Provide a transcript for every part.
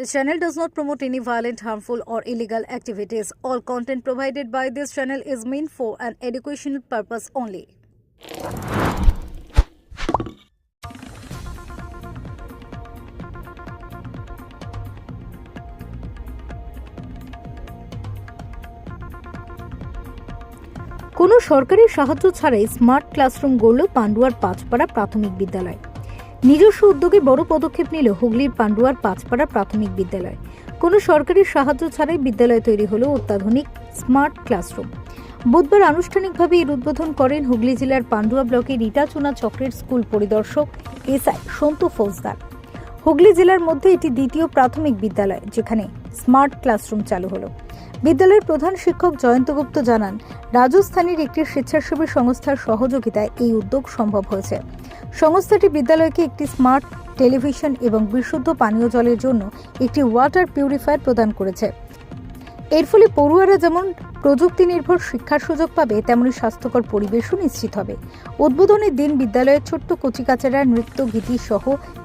This channel does not promote any violent, harmful, or illegal activities. All content provided by this channel is meant for an educational purpose only. কোনো সরকারি সাহায্য ছাড়াই smart classroom গড়ল পান্ডুয়ার পাঁচপাড়া প্রাথমিক বিদ্যালয় নিজস্ব উদ্যোগে বড় পদক্ষেপ নিল হুগলির পান্ডুয়ার পাঁচপাড়া প্রাথমিক বিদ্যালয়। কোনো সরকারি সাহায্য ছাড়াই বিদ্যালয় তৈরি হলো অত্যাধুনিক স্মার্ট ক্লাসরুম। বুধবার আনুষ্ঠানিকভাবে এর উদ্বোধন করেন হুগলি জেলার পান্ডুয়া ব্লকের ইটাচুনা চক্রের স্কুল পরিদর্শক এসআই সন্তু ফৌজদার। হুগলি জেলার মধ্যে এটি দ্বিতীয় প্রাথমিক বিদ্যালয়, যেখানে স্মার্ট ক্লাসরুম চালু হলো। বিদ্যালয়ের প্রধান শিক্ষক জয়ন্ত গুপ্ত জানান, রাজস্থানের একটি স্বেচ্ছাসেবী সংস্থার সহযোগিতায় এই উদ্যোগ সম্ভব হয়েছে। সংস্থাটি বিদ্যালয়কে একটি স্মার্ট টেলিভিশন এবং বিশুদ্ধ পানীয় জলের জন্য একটি ওয়াটার পিউরিফায়ার প্রদান করেছে। এর ফলে পড়ুয়ারা যেমন প্রযুক্তি নির্ভর শিক্ষার সুযোগ পাবে, তেমনি স্বাস্থ্যকর পরিবেশও নিশ্চিত হবে। উদ্বোধনের দিন বিদ্যালয়ের ছোট্ট কচিকাচারা নৃত্য গীতি সহ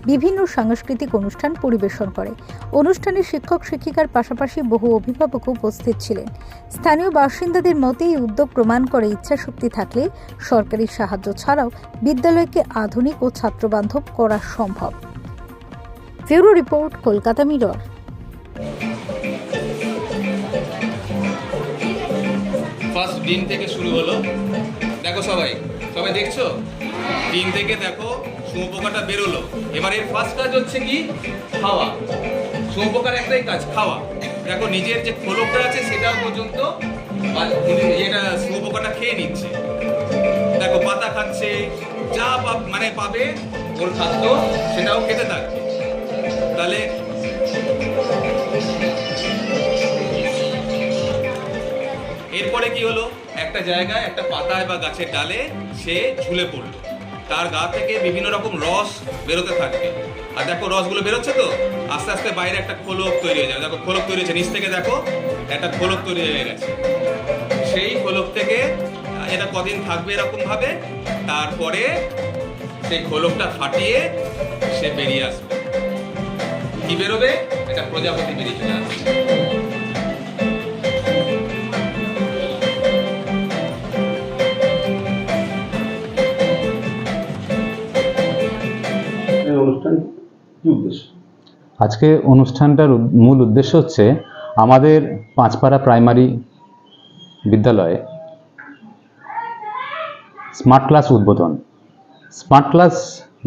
বিভিন্ন সাংস্কৃতিক অনুষ্ঠান পরিবেশন করে। অনুষ্ঠানে শিক্ষক শিক্ষিকার পাশাপাশি বহু অভিভাবকও উপস্থিত ছিলেন। স্থানীয় বাসিন্দাদের মতে, এই উদ্যোগ প্রমাণ করে ইচ্ছাশক্তি থাকলে সরকারি সাহায্য ছাড়াও বিদ্যালয়কে আধুনিক ও ছাত্রবান্ধব করা সম্ভব। Bureau report, Kolkata Mirror. ডিম থেকে শুরু হলো। দেখো সবাই সবাই দেখছ? ডিম থেকে দেখো, শুঁয়োপোকাটা বেরোলো। এবার এর ফার্স্ট কাজ হচ্ছে কি? খাওয়া। শুঁয়োপোকার একটাই কাজ, খাওয়া। দেখো, নিজের যে খোলকটা আছে, সেটাও পর্যন্ত এটা শুঁয়োপোকাটা খেয়ে নিচ্ছে। দেখো, পাতা খাচ্ছে, যা মানে পাবে, ওর খাদ্য সেটাও খেতে থাকবে। তাহলে এরপরে কি হলো? একটা জায়গায় একটা পাতায় বা গাছের ডালে সে ঝুলে পড়ল। তার গা থেকে বিভিন্ন রকম রস বেরোতে থাকবে আর দেখো, রসগুলো বেরোচ্ছে তো? আস্তে আস্তে বাইরে একটা খোলক তৈরি হয়ে যাবে। দেখো, খোলক তৈরি হয়েছে। নিচ থেকে দেখো, একটা খোলক তৈরি হয়ে গেছে। সেই খোলক থেকে, এটা কদিন থাকবে এরকম ভাবে তারপরে সেই খোলকটা ফাটিয়ে সে বেরিয়ে আসবে। কি বেরোবে? এটা প্রজাপতি বেরিয়ে চলে আসবে। অনুষ্ঠান কি উদ্দেশ্য? আজকে অনুষ্ঠানটার মূল উদ্দেশ্য হচ্ছে আমাদের পাঁচপাড়া প্রাইমারি বিদ্যালয়ে স্মার্ট ক্লাস উদ্বোধন। স্মার্ট ক্লাস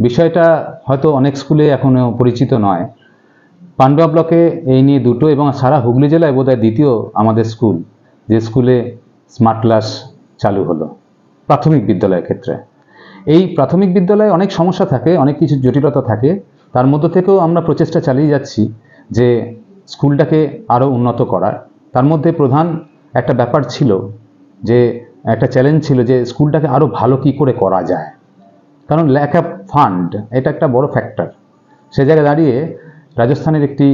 বিষয়টা হয়তো অনেক স্কুলে এখনও পরিচিত নয়। পান্ডুয়া ব্লকে এই নিয়ে দুটো এবং সারা হুগলি জেলায় বোধহয় দ্বিতীয় আমাদের স্কুল, যে স্কুলে স্মার্ট ক্লাস চালু হলো, প্রাথমিক বিদ্যালয়ের ক্ষেত্রে। এই প্রাথমিক বিদ্যালয়ে অনেক সমস্যা থাকে, অনেক কিছু জটিলতা থাকে। তার মধ্যে থেকেও আমরা প্রচেষ্টা চালিয়ে যাচ্ছি যে স্কুলটাকে আরও উন্নত করার। তার মধ্যে প্রধান একটা ব্যাপার ছিল যে, একটা চ্যালেঞ্জ ছিল যে স্কুলটাকে আরও ভালো কি করে করা যায়। কারণ ল্যাক অফ ফান্ড এটা একটা বড় ফ্যাক্টর সে জায়গায় দাঁড়িয়ে রাজস্থানের একটি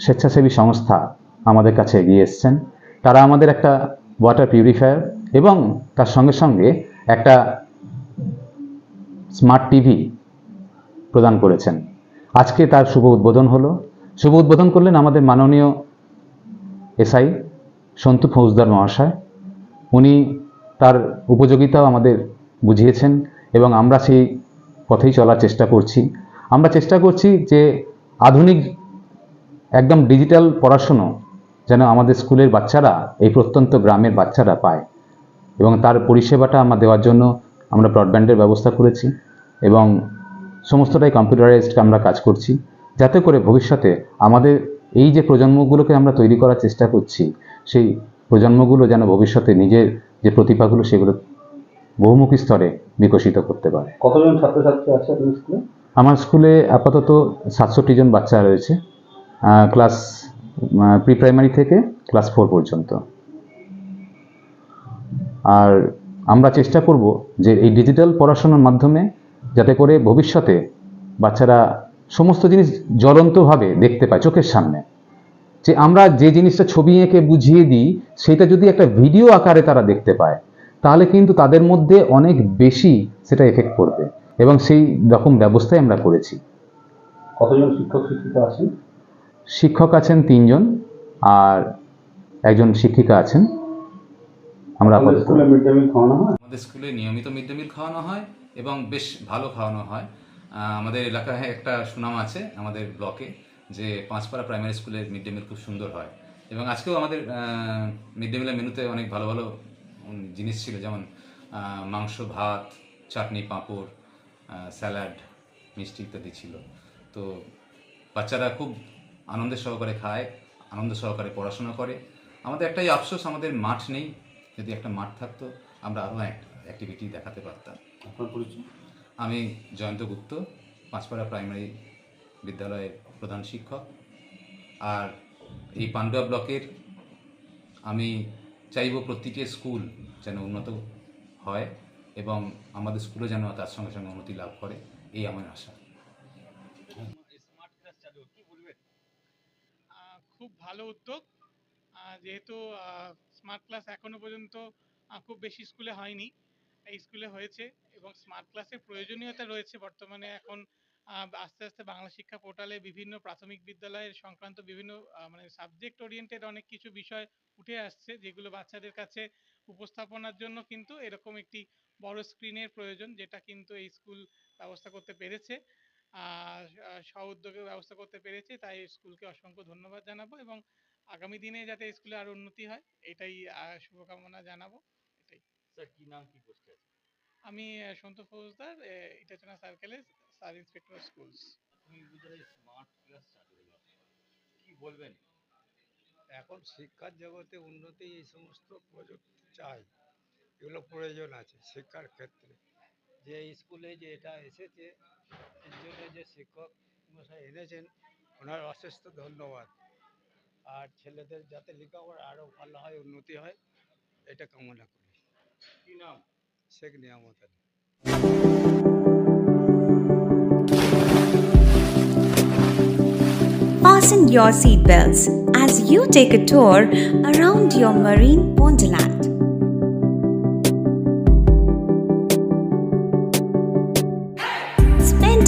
স্বেচ্ছাসেবী সংস্থা আমাদের কাছে এগিয়ে এসছেন। তারা আমাদের একটা ওয়াটার পিউরিফায়ার এবং তার সঙ্গে সঙ্গে একটা স্মার্ট টিভি প্রদান করেছেন। আজকে তার শুভ উদ্বোধন হলো। শুভ উদ্বোধন করলেন আমাদের মাননীয় এসআই সন্তু ফৌজদার মহাশয়। উনি তার উপযোগিতাও আমাদের বুঝিয়েছেন এবং আমরা সেই পথেই চলার চেষ্টা করছি। আমরা চেষ্টা করছি যে আধুনিক একদম ডিজিটাল পড়াশুনো যেন আমাদের স্কুলের বাচ্চারা, এই প্রত্যন্ত গ্রামের বাচ্চারা পায় এবং তার পরিষেবাটা আমরা দেওয়ার জন্য আমরা ব্রডব্যান্ডের ব্যবস্থা করেছি এবং সমস্তটাই কম্পিউটারাইজড আমরা কাজ করছি যাতে করে ভবিষ্যতে আমাদের এই যে প্রজন্মগুলোকে আমরা তৈরি করার চেষ্টা করছি সেই প্রজন্মগুলো যেন ভবিষ্যতে নিজের যে প্রতিভাগুলো সেগুলো বহুমুখী স্তরে বিকশিত করতে পারে। কতজন ছাত্রছাত্রী আছে আপনার স্কুলে? আমার স্কুলে আপাতত সাতষট্টি জন বাচ্চা রয়েছে ক্লাস প্রি প্রাইমারি থেকে ক্লাস ফোর পর্যন্ত। আর আমরা চেষ্টা করব যে এই ডিজিটাল পড়াশোনার মাধ্যমে যাতে করে ভবিষ্যতে বাচ্চারা সমস্ত জিনিস জ্বলন্তভাবে দেখতে পায় চোখের সামনে। যে আমরা যে জিনিসটা ছবি এঁকে বুঝিয়ে দিই সেটা যদি একটা ভিডিও আকারে তারা দেখতে পায় তাহলে কিন্তু তাদের মধ্যে অনেক বেশি সেটা এফেক্ট করবে এবং সেই রকম ব্যবস্থাই আমরা করেছি। কতজন শিক্ষক শিক্ষিকা আছেন? শিক্ষক আছেন তিনজন আর একজন শিক্ষিকা আছেন। আমরা স্কুলে মিড ডে মিল খাওয়ানো হয়? আমাদের স্কুলে নিয়মিত মিড ডে মিল খাওয়ানো হয় এবং বেশ ভালো খাওয়ানো হয়। আমাদের এলাকায় একটা সুনাম আছে আমাদের ব্লকে যে পাঁচপাড়া প্রাইমারি স্কুলের মিড ডে মিল খুব সুন্দর হয়। এবং আজকেও আমাদের মিড ডে মিলের মেনুতে অনেক ভালো ভালো জিনিস ছিল যেমন মাংস ভাত চাটনি পাঁপড় স্যালাড মিষ্টি ইত্যাদি ছিল। তো বাচ্চারা খুব আনন্দের সহকারে খায় আনন্দ সহকারে পড়াশোনা করে। আমাদের একটাই আফসোস আমাদের মাঠ নেই। যদি একটা মাঠ থাকতো আমরা আরও অ্যাক্টিভিটি দেখাতে পারতাম। আপনার পরিচয়? আমি জয়ন্ত গুপ্ত পাঁচপাড়া প্রাইমারি বিদ্যালয়ের প্রধান শিক্ষক। আর এই পান্ডুয়া ব্লকের আমি চাইব প্রত্যেকের স্কুল যেন উন্নত হয় এবং আমাদের স্কুলও যেন তার সঙ্গে সঙ্গে উন্নতি লাভ করে এই আমার আশা। খুব ভালো উদ্যোগ। যেহেতু স্মার্ট ক্লাস এখনও পর্যন্ত খুব বেশি স্কুলে হয়নি। এই স্কুলে হয়েছে এবং স্মার্ট ক্লাসের প্রয়োজনীয়তা রয়েছে বর্তমানে এখন আস্তে আস্তে বাংলা শিক্ষা পোর্টালে বিভিন্ন প্রাথমিক বিদ্যালয়ের সংক্রান্ত বিভিন্ন মানে সাবজেক্ট ওরিয়েন্টেড অনেক কিছু বিষয় উঠে আসছে যেগুলো বাচ্চাদের কাছে উপস্থাপনার জন্য কিন্তু এরকম একটি বড় স্ক্রিনের প্রয়োজন যেটা কিন্তু এই স্কুল ব্যবস্থা করতে পেরেছে। আর আহ, স্ব উদ্যোগে ব্যবস্থা করতে পেরেছে তাই স্কুলকে অসংখ্য ধন্যবাদ জানাব এবং আগামী দিনে যাতে স্কুলে আরও উন্নতি হয় এটাই শুভকামনা জানাব এটাই। স্যার কি নাম কি পোস্টে আছে? আমি সন্তোষ সন্তু ফৌজদার ইটাচনা সার্কেলের সাব ইন্সপেক্টর স্কুলস। তুমি স্মার্ট ক্লাস চালু হলো কি বলবেন? এখন শিক্ষার জগতে উন্নতি এই সমস্ত প্রযুক্তি চাই এগুলো প্রয়োজন আছে শিক্ষার ক্ষেত্রে। যে স্কুলে যে এটা এসেছে এর জন্য যে শিক্ষক মশাই এনেছেন ওনার অশেষ ধন্যবাদ। আর ছেলেদের যাতে লেখাপড়া আরও ভালো হয় উন্নতি হয় এটা কামনা করি কি নাম শেখ নিয়ামত Ali Fasten your seatbelts as you take a tour around your marine wonderland.